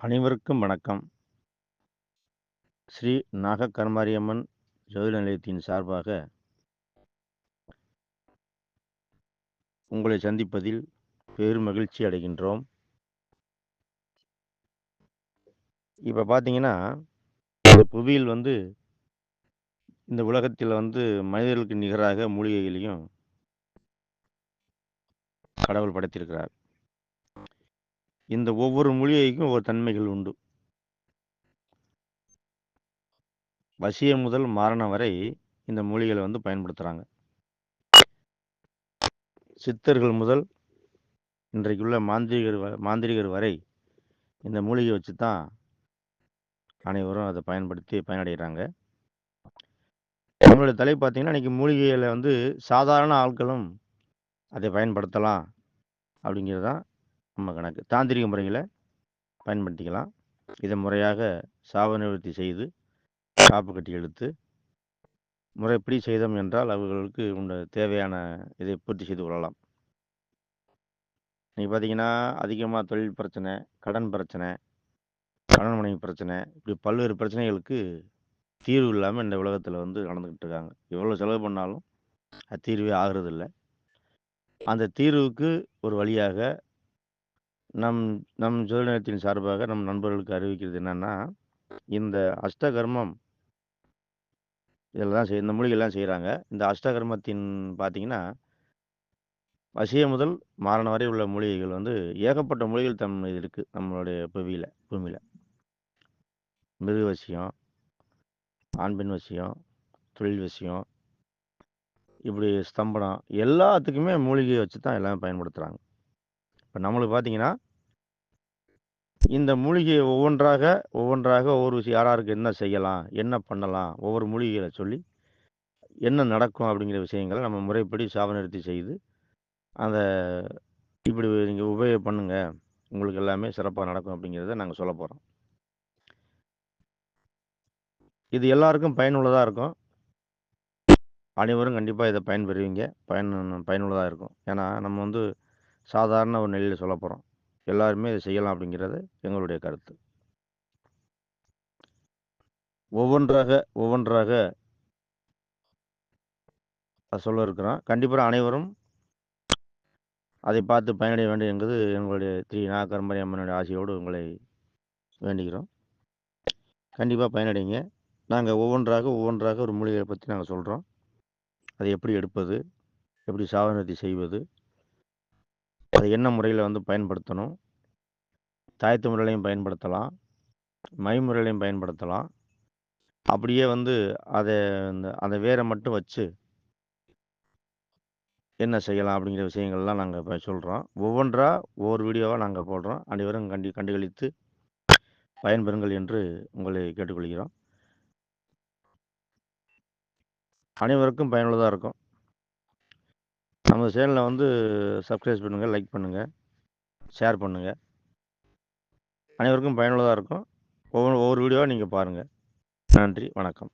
அனைவருக்கும் வணக்கம். ஸ்ரீ நாகக்கர்மாரியம்மன் ஜோதிட நிலையத்தின் சார்பாக உங்களை சந்திப்பதில் பெரும் மகிழ்ச்சி அடைகின்றோம். இப்போ பார்த்தீங்கன்னா இந்த புவியில் வந்து இந்த உலகத்தில் வந்து மனிதர்களுக்கு நிகராக மூலிகைகளையும் கடவுள் படைத்திருக்கிறார். இந்த ஒவ்வொரு மூலிகைக்கும் ஒவ்வொரு தன்மைகள் உண்டு. வசியம் முதல் மரணம் வரை இந்த மூலிகைகளை வந்து பயன்படுத்துகிறாங்க சித்தர்கள் முதல் இன்றைக்குள்ள மாந்திரிகர் வ- மாந்திரிகர் வரை இந்த மூலிகை வச்சு தான் அனைவரும் அதை பயன்படுத்தி பயனடைகிறாங்க. நம்மளுடைய தலை பார்த்தீங்கன்னா இன்னைக்கு மூலிகையில் வந்து சாதாரண ஆட்களும் அதை பயன்படுத்தலாம் அப்படிங்கிறது தான் நம்ம கணக்கு. தாந்திரிக முறையில் பயன்படுத்திக்கலாம். இதை முறையாக சாப நிவர்த்தி செய்து காப்பு கட்டி எடுத்து முறைப்படி செய்தோம் என்றால் அவர்களுக்கு உண்ட தேவையான இதை பூர்த்தி செய்து கொள்ளலாம். இன்னைக்கு பார்த்தீங்கன்னா அதிகமாக தொழில் பிரச்சனை கடன் பிரச்சனை கடன் மனைவி பிரச்சனை இப்படி பல்வேறு பிரச்சனைகளுக்கு தீர்வு இல்லாமல் இந்த உலகத்தில் வந்து நடந்துக்கிட்டு இருக்காங்க. எவ்வளோ செலவு பண்ணாலும் அது தீர்வே ஆகிறதில்ல. அந்த தீர்வுக்கு ஒரு வழியாக நம் நம் ஜோதிடத்தின் சார்பாக நம் நண்பர்களுக்கு அறிவிக்கிறது என்னன்னா இந்த அஷ்டகர்மம் இதெல்லாம் செய் இந்த மூலிகைலாம் செய்கிறாங்க இந்த அஷ்டகர்மத்தின் பார்த்தீங்கன்னா வசிய முதல் மாறன வரை உள்ள மூலிகைகள் வந்து ஏகப்பட்ட மூலிகைகள் தம் இது இருக்குது நம்மளுடைய புவியில் பூமியில். மிருக வசியம் ஆண் பெண் விஷயம் தொழில் விஷயம் இப்படி ஸ்தம்பனம் எல்லாத்துக்குமே மூலிகையை வச்சு தான் எல்லாமே பயன்படுத்துகிறாங்க இப்போ நம்மளுக்கு பார்த்தீங்கன்னா இந்த மூலிகையை ஒவ்வொன்றாக ஒவ்வொன்றாக ஒவ்வொரு விஷயம் யார் என்ன செய்யலாம் என்ன பண்ணலாம் ஒவ்வொரு மூலிகைகளை சொல்லி என்ன நடக்கும் அப்படிங்கிற விஷயங்களை நம்ம முறைப்படி சாபநிறுத்தி செய்து அந்த இப்படி நீங்கள் உபயோகம் பண்ணுங்கள் உங்களுக்கு எல்லாமே சிறப்பாக நடக்கும் அப்படிங்கிறத நாங்கள் சொல்ல போகிறோம் இது எல்லாருக்கும் பயனுள்ளதாக இருக்கும். அனைவரும் கண்டிப்பாக இதை பயன்பெறுவீங்க. பயன் பயனுள்ளதாக இருக்கும். ஏன்னா நம்ம வந்து சாதாரண ஒரு நிலையில் சொல்ல போகிறோம் எல்லாருமே இதை செய்யலாம் அப்படிங்கிறது எங்களுடைய கருத்து. ஒவ்வொன்றாக ஒவ்வொன்றாக சொல்ல இருக்கிறோம். கண்டிப்பாக அனைவரும் அதை பார்த்து பயனடைய வேண்டும் என்பது எங்களுடைய திரு நாகர்மரி அம்மனுடைய ஆசையோடு உங்களை வேண்டுகிறோம். கண்டிப்பாக பயனடைங்க. நாங்கள் ஒவ்வொன்றாக ஒவ்வொன்றாக ஒரு மூலிகையை பற்றி நாங்கள் சொல்கிறோம் அதை எப்படி எடுப்பது? எப்படி சாதனத்தை செய்வது? அதை என்ன முறையில் வந்து பயன்படுத்தணும்? தாயத்து முறையிலையும் பயன்படுத்தலாம். மை முறையிலையும் பயன்படுத்தலாம். அப்படியே வந்து அதை அந்த அந்த வேரை மட்டும் வச்சு என்ன செய்யலாம் அப்படிங்கிற விஷயங்கள்லாம் நாங்கள் இப்போ சொல்கிறோம் ஒவ்வொன்றா ஒவ்வொரு வீடியோவாக நாங்கள் போடுறோம். அனைவரும் கண்டி கண்டுகளித்து பயன்பெறுங்கள் என்று உங்களை கேட்டுக்கொள்கிறோம். அனைவருக்கும் பயனுள்ளதாக இருக்கும். நம்ம சேனலை வந்து சப்ஸ்கிரைப் பண்ணுங்கள் லைக் பண்ணுங்கள் ஷேர் பண்ணுங்கள் அனைவருக்கும் பயனுள்ளதாக இருக்கும். ஒவ்வொரு ஒவ்வொரு வீடியோவாக நீங்கள் பாருங்கள் நன்றி வணக்கம்.